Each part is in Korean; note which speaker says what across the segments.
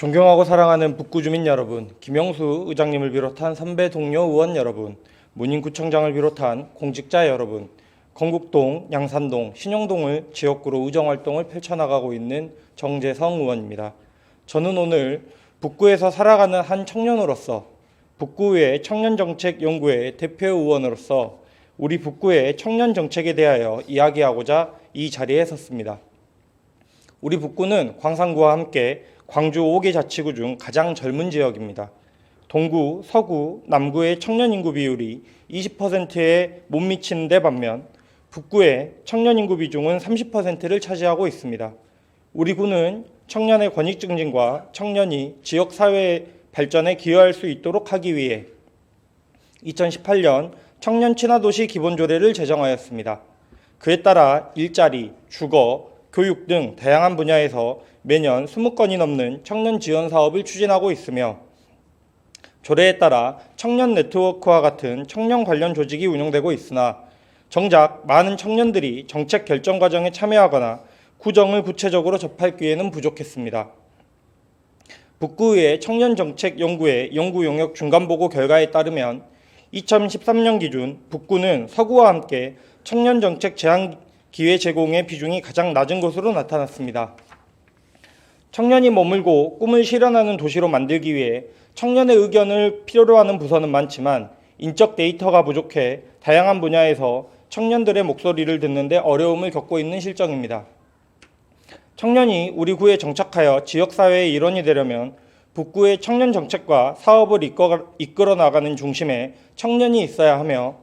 Speaker 1: 존경하고 사랑하는 북구 주민 여러분, 김영수 의장님을 비롯한 선배 동료 의원 여러분, 문인구청장을 비롯한 공직자 여러분, 건국동, 양산동, 신영동을 지역구로 의정활동을 펼쳐나가고 있는 정재성 의원입니다. 저는 오늘 북구에서 살아가는 한 청년으로서 북구의 청년정책연구회 대표 의원으로서 우리 북구의 청년 정책에 대하여 이야기하고자 이 자리에 섰습니다. 우리 북구는 광산구와 함께 광주 5개 자치구 중 가장 젊은 지역입니다. 동구, 서구, 남구의 청년 인구 비율이 20%에 못 미치는 데 반면 북구의 청년 인구 비중은 30%를 차지하고 있습니다. 우리 구는 청년의 권익 증진과 청년이 지역 사회 발전에 기여할 수 있도록 하기 위해 2018년 청년 친화도시 기본조례를 제정하였습니다. 그에 따라 일자리, 주거, 교육 등 다양한 분야에서 매년 20건이 넘는 청년 지원 사업을 추진하고 있으며 조례에 따라 청년 네트워크와 같은 청년 관련 조직이 운영되고 있으나 정작 많은 청년들이 정책 결정 과정에 참여하거나 구정을 구체적으로 접할 기회는 부족했습니다. 북구의 청년정책연구회 연구 용역 중간보고 결과에 따르면 2013년 기준 북구는 서구와 함께 청년정책 제한 기회 제공의 비중이 가장 낮은 것으로 나타났습니다. 청년이 머물고 꿈을 실현하는 도시로 만들기 위해 청년의 의견을 필요로 하는 부서는 많지만 인적 데이터가 부족해 다양한 분야에서 청년들의 목소리를 듣는데 어려움을 겪고 있는 실정입니다. 청년이 우리 구에 정착하여 지역사회의 일원이 되려면 북구의 청년 정책과 사업을 이끌어, 나가는 중심에 청년이 있어야 하며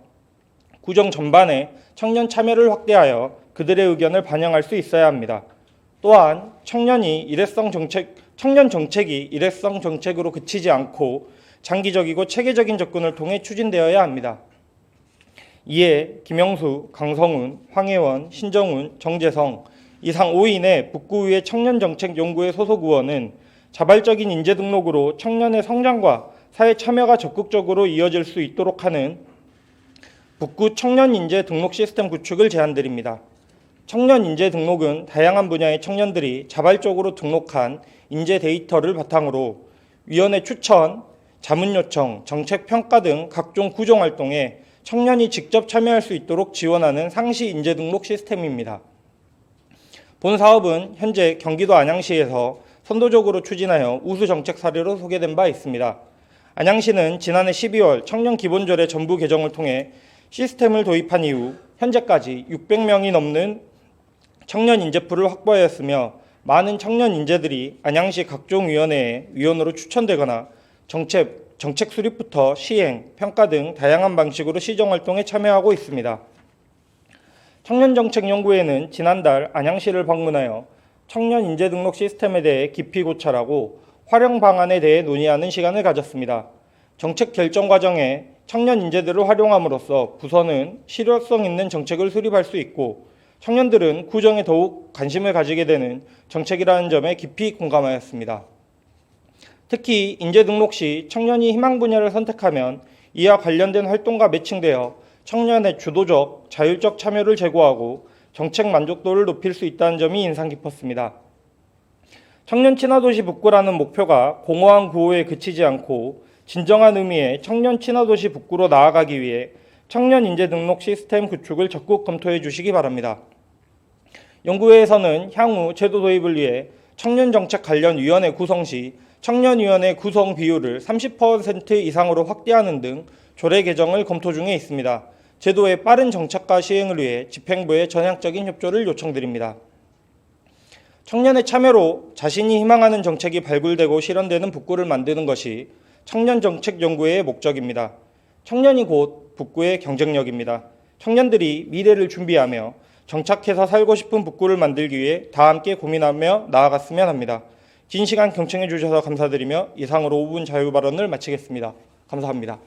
Speaker 1: 구정 전반에 청년 참여를 확대하여 그들의 의견을 반영할 수 있어야 합니다. 또한 청년이 일회성 정책, 청년 정책이 일회성 정책으로 그치지 않고 장기적이고 체계적인 접근을 통해 추진되어야 합니다. 이에 김영수, 강성훈, 황혜원, 신정훈, 정재성 이상 5인의 북구의회 청년정책연구회 소속 의원은 자발적인 인재 등록으로 청년의 성장과 사회 참여가 적극적으로 이어질 수 있도록 하는 북구 청년 인재 등록 시스템 구축을 제안드립니다. 청년 인재 등록은 다양한 분야의 청년들이 자발적으로 등록한 인재 데이터를 바탕으로 위원회 추천, 자문 요청, 정책 평가 등 각종 구정 활동에 청년이 직접 참여할 수 있도록 지원하는 상시 인재 등록 시스템입니다. 본 사업은 현재 경기도 안양시에서 선도적으로 추진하여 우수 정책 사례로 소개된 바 있습니다. 안양시는 지난해 12월 청년 기본조례 전부 개정을 통해 시스템을 도입한 이후 현재까지 600명이 넘는 청년 인재풀을 확보하였으며 많은 청년 인재들이 안양시 각종 위원회에 위원으로 추천되거나 정책, 정책 수립부터 시행, 평가 등 다양한 방식으로 시정 활동에 참여하고 있습니다. 청년정책연구회는 지난달 안양시를 방문하여 청년 인재 등록 시스템에 대해 깊이 고찰하고 활용 방안에 대해 논의하는 시간을 가졌습니다. 정책 결정 과정에 청년 인재들을 활용함으로써 부서는 실효성 있는 정책을 수립할 수 있고 청년들은 구정에 더욱 관심을 가지게 되는 정책이라는 점에 깊이 공감하였습니다. 특히 인재 등록 시 청년이 희망 분야를 선택하면 이와 관련된 활동과 매칭되어 청년의 주도적, 자율적 참여를 제고하고 정책 만족도를 높일 수 있다는 점이 인상 깊었습니다. 청년 친화도시 북구라는 목표가 공허한 구호에 그치지 않고 진정한 의미의 청년 친화도시 북구로 나아가기 위해 청년 인재 등록 시스템 구축을 적극 검토해 주시기 바랍니다. 연구회에서는 향후 제도 도입을 위해 청년 정책 관련 위원회 구성 시 청년위원회 구성 비율을 30% 이상으로 확대하는 등 조례 개정을 검토 중에 있습니다. 제도의 빠른 정착과 시행을 위해 집행부에 전향적인 협조를 요청드립니다. 청년의 참여로 자신이 희망하는 정책이 발굴되고 실현되는 북구를 만드는 것이 청년 정책 연구회의 목적입니다. 청년이 곧 북구의 경쟁력입니다. 청년들이 미래를 준비하며 정착해서 살고 싶은 북구를 만들기 위해 다 함께 고민하며 나아갔으면 합니다. 긴 시간 경청해 주셔서 감사드리며 이상으로 5분 자유 발언을 마치겠습니다. 감사합니다.